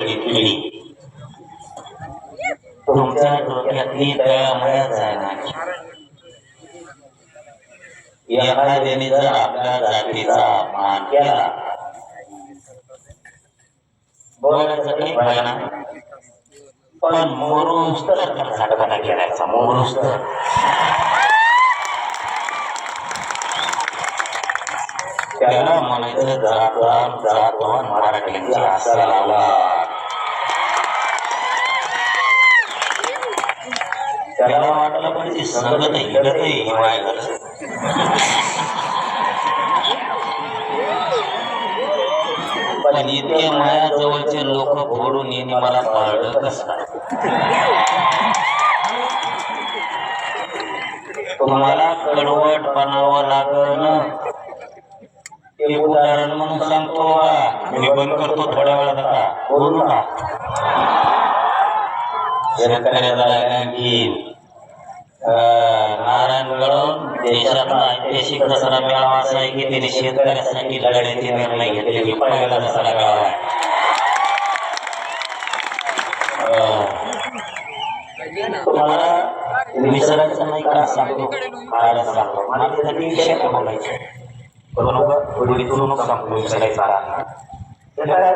घेतलेली तुमच्या डोक्यातली दयामयाच आहे ना एखाद्याने जर आपल्या जातीचा अपमान केला बोलायचं काही भय नाही पण मोरूस तर झटपटा केलायचा मोरूस तर त्याला म्हणायचं जातवान त्याला वाटलं पाहिजे संगत हिरत हिवाय झालं पण इतके माया जवळचे लोक फोडून येणे मला पाळलं कसं तुम्हाला कडवट बनावं लागलं ते उदाहरण म्हणून सांगतो मी बंद करतो थोड्या वेळात आता. बोलू का? शेतकऱ्याचा नारायणगड देशातला ऐतिहासिक दसरा मेळावा असा आहे की त्याने शेतकऱ्यासाठी लढण्याचे निर्णय घेतलेली पहिला दसरा मेळावा आहे. तुम्हाला विसरायचं नाही का सांगतो? काय सांगतो. मला त्यासाठी विषय बरोबर? नका सांगतो विसरायचा काय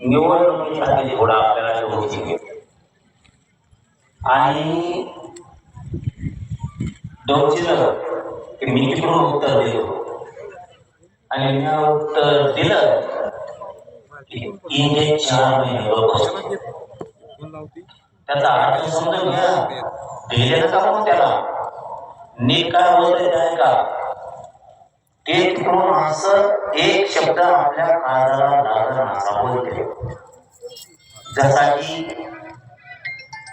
निवडणुकीच्या आपल्याला आणि डोळशीला की मी तिकडून उत्तर दिलं? आणि मी उत्तर दिलं की तीन ते चार महिने बरोबर. त्याचा अर्थ समजून घ्या. दिलेलं का मग त्याला? नीट काय बोलतोय ते का ते तिकडून असं एक शब्द आपल्या काळाला लागण असा बोलते जसा की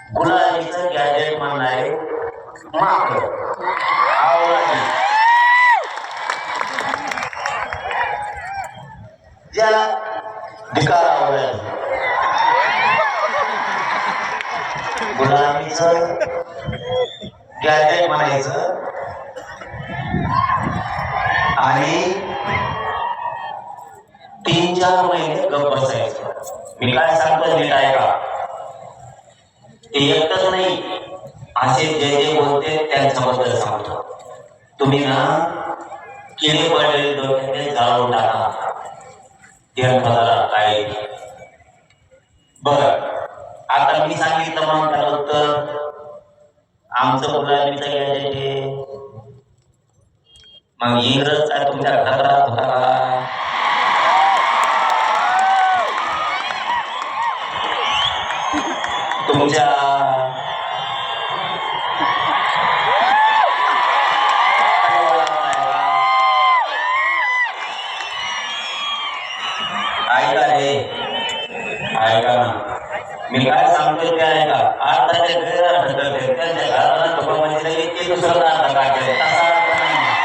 गुलाबीचं गॅजेट म्हणणारे माकड आवळाची ज्याला धिकार आवडायचं गुलाबीचं गॅजेट म्हणायचं आणि तीन चार महिने गप बसायचं. मी काय सांगतो नीट ऐका. ते एकच नाही. असे जे जे बोलते त्यांच्याबद्दल सांगतो. तुम्ही ना किडे पडलेले डोक्याने जाळून टाका. त्यांना काय बर. आता मी सांगितलं म्हणून त्याला उत्तर. आमचं गुलाबीचं गॅजेट आहे? मग इंग्रज काय तुमच्या घरात राहत होता का? तुमच्या मी काय सांगतो ते ऐका. आता त्यांच्या घराला ते दुसरं अर्थ तसा अर्थ नाही.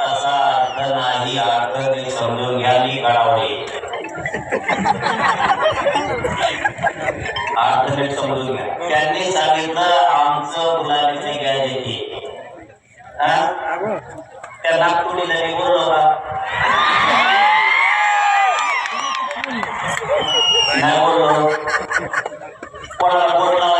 तसा अर्थ नाही. अर्थ ते समजून घ्या मी कळावले अर्थ नीट समजून घ्या. त्यांनी सांगितलं आमचं गुलाबीचे गॅजेट त्या कुणी नाही बरोबर का नाही बोललो कोणाला बोट लावायची गरज आहे का नाही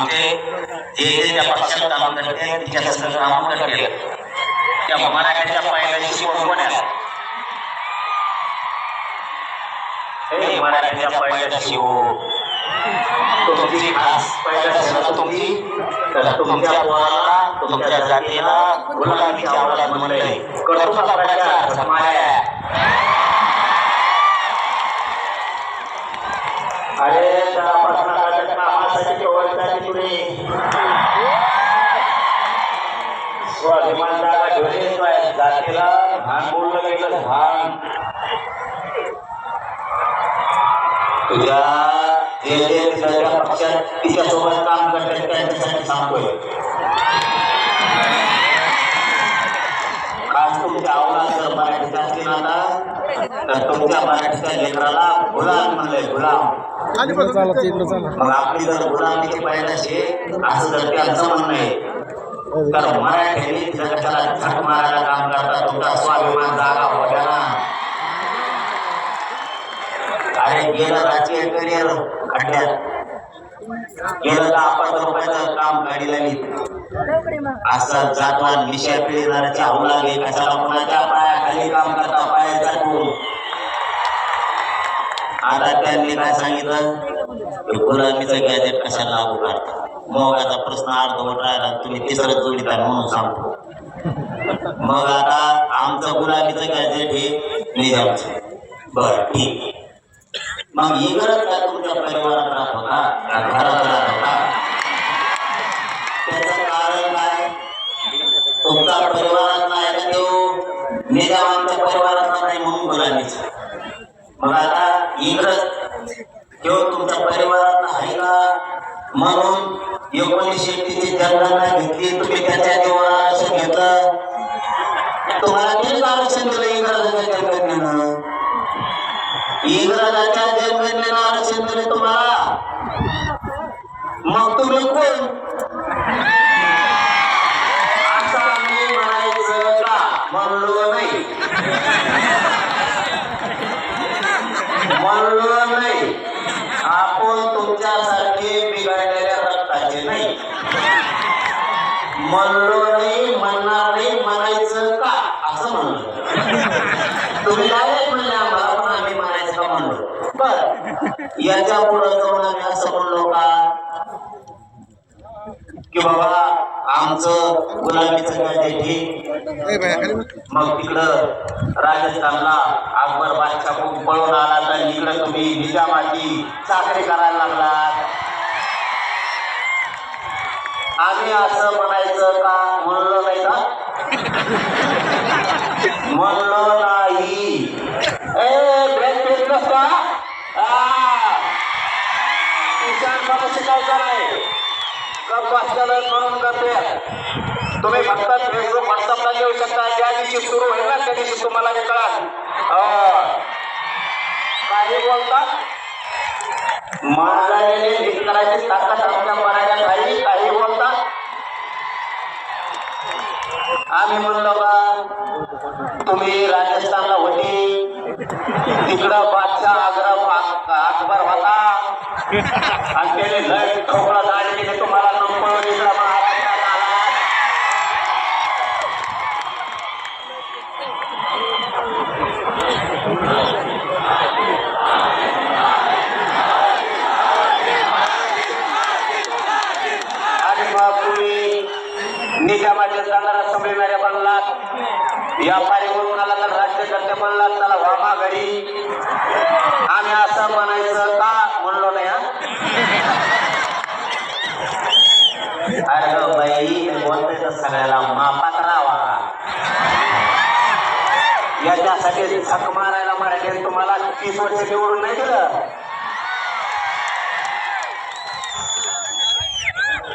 आमचे जे जे त्या पक्षात काम करते तिच्या सगळं काम करते त्या मराठ्याच्या पायऱ्या शिकवून कोण्या हे मराठ्याच्या पायऱ्या शिवू तुमची खास पहिल्या सणात तुमची तर तुमच्या पोराला तुमच्या जातीला गुलाबीच्या आवडात म्हणले कळतो का प्रचार समाया अरे त्या पत्रकाराच्या कामासाठी ओळखताची तुम्ही स्वाभिमानदारा घेऊन येतोय जातीला घाण बोललं गेलं घाण तुझ्या जे जे तुझ्या त्या पक्षात तिच्यासोबत काम करतात त्यांच्यासाठी सांगतोय खास तुमच्या आवडा जर मराठीत असतील आता तर तुमच्या मराठीच्या लेकराला गुलाम म्हणलंय गुलाम इकडं चाला तिकडं चाला. मग आपली जर गुलामीची पाहिजे असेल असं जर त्यांचं म्हणणं आहे. तर मराठ्यांनी जगताला झक मारायला काम करतात तुमचा स्वाभिमान जागा होत्या ना. अरे गेलं राजकीय करिअर खड्ड्यात. गेलं दहा पाच रुपयाचं काम गाडी लागली असं जातवान विषय पिढीदाराची हाऊ लागे कशाला कोणाच्या पायाखाली काम करता पायाचा टूर आता त्यांनी काय सांगितलं? ते गुलामीचं गॅजेट कशाला लागू मग मोगाचा प्रश्न अर्धवट राहिला तुम्ही तिसरं जोडीत आहे म्हणून सांगतो. मग आता आमचं गुलाबीचं गॅजेट हे निजामचं. बर ठीक. मग इकडं काय तुमच्या परिवारात तुम्हाला तेच आरक्षण दिलं इंग्रजाच्या जनगणनेनं इंग्रजाच्या जनगणनेनं आरक्षण दिलं तुम्हाला. मग तुम्ही कोण? असं आम्ही म्हणायचं का? म्हणलो नाही. म्हणलो नाही. आपण तुमच्यासारखे बिघडलेल्या रक्ताचे नाही. म्हणलो नाही म्हणणार नाही म्हणायचं का असं म्हणलं तुम्ही डायरेक्ट म्हणले आम्हाला पण आम्ही म्हणायचं का म्हणलो बर याच्यापुढे जाऊन आम्ही असं म्हणलो का? की बाबा आमचं हे मग तिकडं राजस्थानला अकबर बादशाह खूप पळून आला तर इकडं तुम्ही निजामाची चाकरी करायला लागलात. आम्ही असं म्हणायचं का? म्हणलो नाही का? म्हणलो नाही. तुम्ही फक्त फेसबुक व्हॉट्सअपला देऊ शकता. ज्या दिवशी सुरू होईल ना त्या दिवशी तुम्हाला हे कळाल. हो. काही बोलता महाराजाने नीट ताकद आमच्या मराठ्यात राहिली काही बोलता आम्ही म्हणलो बा तुम्ही राजस्थानला होती. तिकडं बादशाह आग्रा अकबर होता. आणि त्याने लय ठोकळा झक मारायला मराठीने तुम्हाला तीस वर्ष निवडून नाही दिलं.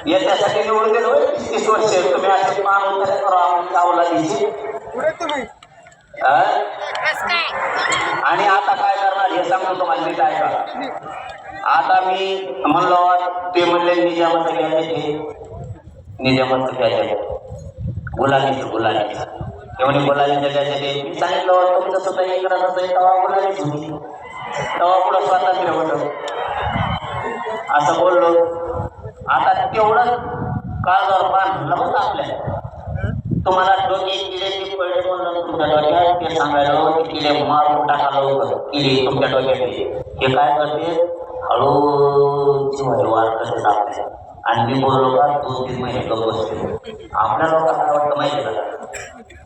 याच्यासाठी निवडून दिलं होय तीस वर्ष. तुम्ही असे मानून कसं करा आमच्या अवलादीची हा? आणि आता काय करणार हे सांगतो तुम्हाला नीट ऐका आता मी म्हणलो ते म्हणले निजामाचं घ्यायचे ते निजामाचं घ्यायचे गुलामीचं गुलामीचं ते बोलायला त्याच्यासाठी मी सांगितलं तुमचं स्वतः हे इकडं असं तवा गुलामीच होती. तवा पुढं स्वातंत्र्य होतं. असं बोललो. आता तेवढं काळजावर बांधलं होतं आपल्या तुम्हाला डोके किडे पडले म्हणून तुमच्या डोक्यात ते सांगायला की किडे मारून टाकायला होतं किडे तुमच्या डोक्यात हे काय करते? हळू जीवाचे वार कसे टाकते आणि मी बोललो का दोन तीन महिने गप्प बसते. आपल्या लोकांना काय वाटतं माहिती का?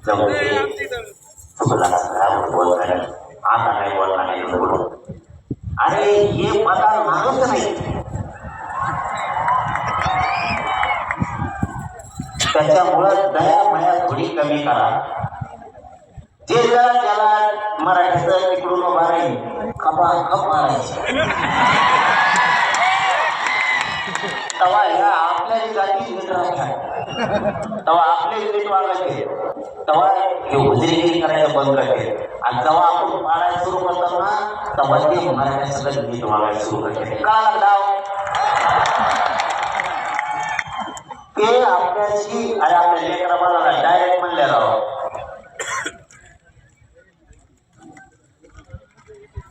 जाऊ दे. काय बोलणार आता काय बोलणार नाही बोलू. अरे हे मला माणूस नाही. त्याच्यामुळं दया माया थोडी कमी करा. जे जरा त्याला मराठीचं इकडून उभा राहील. खपा खप. मारायचं तवा ह्या आपल्या जाती नीट राहतात तेव्हा आपले नीट वागायचे तेव्हा हे हुजरीगिरी बंद करते आणि जेव्हा आपण मारायला सुरू करतो ना तेव्हा ते मराठी सगळं नीट वागायला सुरू करते. का लाव ते आपल्याशी आणि आपल्या लेकराबाला डायरेक्ट म्हणले राव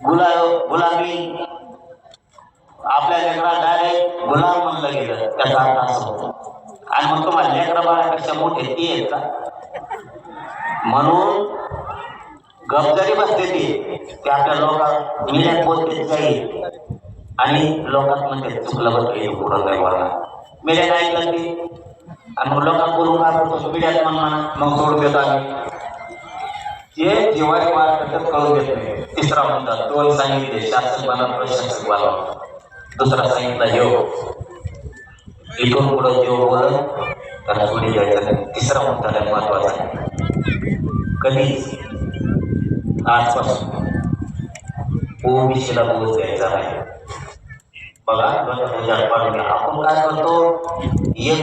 गुला गुलाबी आपल्या लेकराला डायरेक्ट गुलाम म्हणलं गेलं त्याचा अर्थ असं आणि मग तुम्हाला लेकरा बाळापेक्षा मोठे ते आहेत का? म्हणून गपजारी बसते ते ते आपल्या लोकात मिल्यात पोचते जाईल आणि लोकात म्हणजे चुकलं बघ हे पुढं नाही बोलणार ऐकलं ते. आणि मग लोकात बोलून काय बोलतो मिल्यात मग सोडून देतो आम्ही. ते जेव्हा कळून देत नाही. तिसरा मुद्दा दोन सांगितले शासक बना प्रशासक बना दुसरा सांगितला जेव इथून पुढं जेव बोलत त्याला पुढे जायचं नाही तिसरा मुद्दा लय महत्त्वाचा आहे कधीच आजपासून ओबीसीला बोल द्यायचा नाही बघा दोन हजार पाडून घ्या. आपण काय करतो एक